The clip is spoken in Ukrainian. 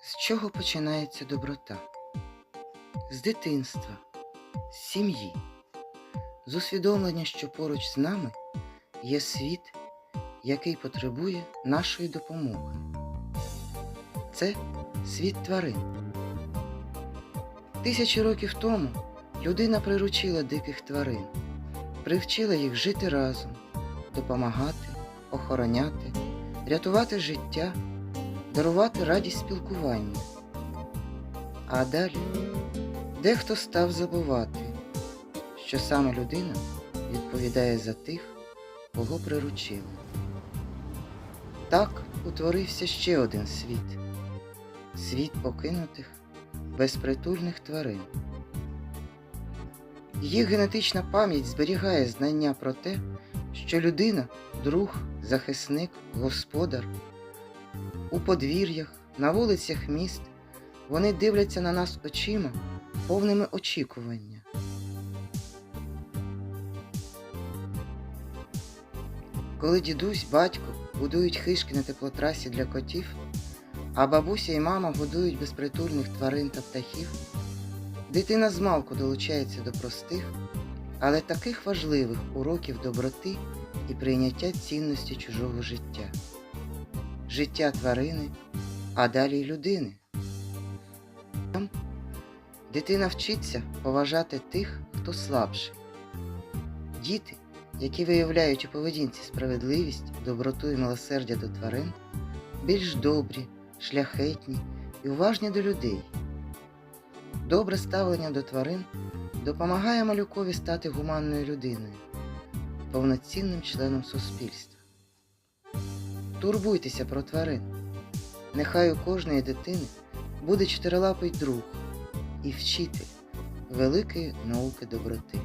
З чого починається доброта? З дитинства, з сім'ї, з усвідомлення, що поруч з нами є світ, який потребує нашої допомоги. Це світ тварин. Тисячі років тому людина приручила диких тварин, привчила їх жити разом, допомагати, охороняти, рятувати життя, дарувати радість спілкування. А далі дехто став забувати, що саме людина відповідає за тих, кого приручили. Так утворився ще один світ світ покинутих, безпритульних тварин. Їх генетична пам'ять зберігає знання про те, що людина друг, захисник, господар. У подвір'ях, на вулицях міст вони дивляться на нас очима, повними очікування. Коли дідусь, батько будують хишки на теплотрасі для котів, а бабуся і мама годують безпритульних тварин та птахів, дитина змалку долучається до простих, але таких важливих уроків доброти і прийняття цінності чужого життя, життя тварини, а далі й людини. Там дитина вчиться поважати тих, хто слабший. Діти, які виявляють у поведінці справедливість, доброту і милосердя до тварин, більш добрі, шляхетні і уважні до людей. Добре ставлення до тварин допомагає малюкові стати гуманною людиною, повноцінним членом суспільства. Турбуйтеся про тварин. Нехай у кожної дитини буде чотирилапий друг і вчитель великої науки доброти.